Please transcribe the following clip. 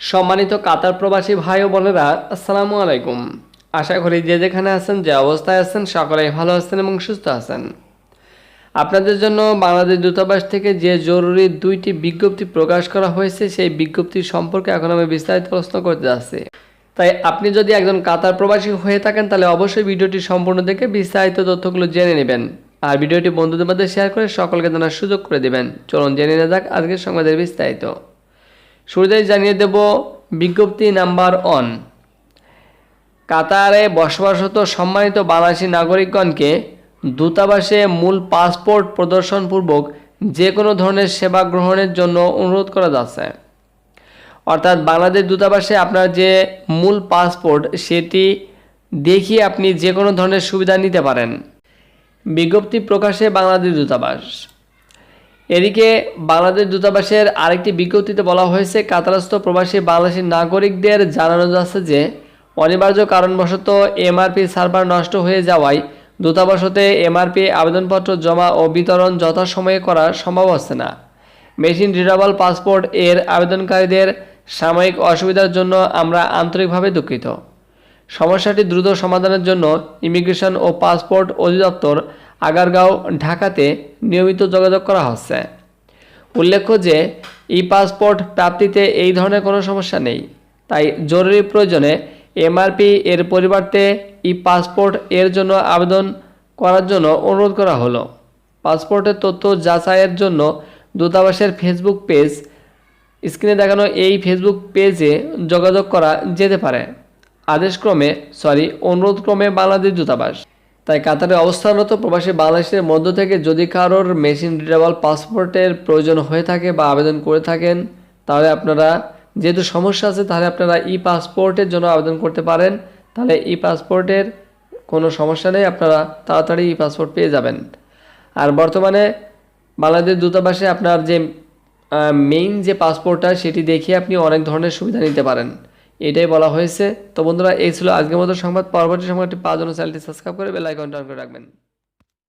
সম্মানিত কাতার প্রবাসী ভাই ও বোনেরা, আসসালামু আলাইকুম। আশা করি যে যেখানে আছেন, যে অবস্থায় আছেন, সকলেই ভালো আছেন এবং সুস্থ আছেন। আপনাদের জন্য বাংলাদেশ দূতাবাস থেকে যে জরুরি দুইটি বিজ্ঞপ্তি প্রকাশ করা হয়েছে, সেই বিজ্ঞপ্তি সম্পর্কে এখন আমি বিস্তারিত প্রশ্ন করতে যাচ্ছি। তাই আপনি যদি একজন কাতার প্রবাসী হয়ে থাকেন, তাহলে অবশ্যই ভিডিওটি সম্পূর্ণ দেখে বিস্তারিত তথ্যগুলো জেনে নেবেন। আর ভিডিওটি বন্ধুদের মধ্যে শেয়ার করে সকলকে জানার সুযোগ করে দিবেন। চলুন জেনে নেওয়া যাক আজকের সংবাদের বিস্তারিত। শুরুতেই জানিয়ে দেব, বিজ্ঞপ্তি নাম্বার ওয়ান কাতারে বসবাসরত সম্মানিত বাংলাদেশি নাগরিকগণকে দূতাবাসে মূল পাসপোর্ট প্রদর্শনপূর্বক যে কোনো ধরনের সেবা গ্রহণের জন্য অনুরোধ করা যাচ্ছে। অর্থাৎ বাংলাদেশ দূতাবাসে আপনার যে মূল পাসপোর্ট, সেটি দেখিয়ে আপনি যে কোনো ধরনের সুবিধা নিতে পারেন। বিজ্ঞপ্তি প্রকাশে বাংলাদেশ দূতাবাস। এদিকে বাংলাদেশ দূতাবাসের আরেকটি বিজ্ঞপ্তিতে বলা হয়েছে, কাতারস্থ প্রবাসী বাংলাদেশি নাগরিকদের জানানো যাচ্ছে যে, অনিবার্য কারণবশত এমআরপি সার্ভার নষ্ট হয়ে যাওয়ায় দূতাবাস হতে এমআরপি আবেদনপত্র জমা ও বিতরণ যথাসময়ে করা সম্ভব হচ্ছে না। মেশিন রিডাবল পাসপোর্ট এর আবেদনকারীদের সাময়িক অসুবিধার জন্য আমরা আন্তরিকভাবে দুঃখিত। সমস্যাটি দ্রুত সমাধানের জন্য ইমিগ্রেশন ও পাসপোর্ট অধিদপ্তর আগারগাঁও, ঢাকাতে নিয়মিত যোগাযোগ করা হচ্ছে। উল্লেখ্য যে ই পাসপোর্ট প্রাপ্তিতে এই ধরনের কোনো সমস্যা নেই। তাই জরুরি প্রয়োজনে এমআরপি এর পরিবর্তে ই পাসপোর্ট এর জন্য আবেদন করার জন্য অনুরোধ করা হলো। পাসপোর্টের তথ্য যাচাইয়ের জন্য দূতাবাসের ফেসবুক পেজ, স্ক্রিনে দেখানো এই ফেসবুক পেজে যোগাযোগ করা যেতে পারে। আদেশক্রমে, সরি, অনুরোধক্রমে বাংলাদেশ দূতাবাস। তাই কাতারে অবস্থানরত প্রবাসী বাংলাদেশের মধ্য থেকে যদি কারোর মেশিন রিডেবল পাসপোর্টের প্রয়োজন হয়ে থাকে বা আবেদন করে থাকেন, তাহলে আপনারা যেহেতু সমস্যা আছে, তাহলে আপনারা ই পাসপোর্টের জন্য আবেদন করতে পারেন। তাহলে ই পাসপোর্টের কোনো সমস্যা নেই, আপনারা তাড়াতাড়ি ই পাসপোর্ট পেয়ে যাবেন। আর বর্তমানে বাংলাদেশ দূতাবাসে আপনার যে মেইন যে পাসপোর্টটা, সেটি দেখিয়ে আপনি অনেক ধরনের সুবিধা নিতে পারেন। এটাই বলা হয়েছে। তো বন্ধুরা, এই ছিল আজকের মতো সংবাদ। পরবর্তী সংবাদটি পাওয়ার জন্য চ্যানেলটি সাবস্ক্রাইব করে বেল আইকনটা অন করে রাখবেন।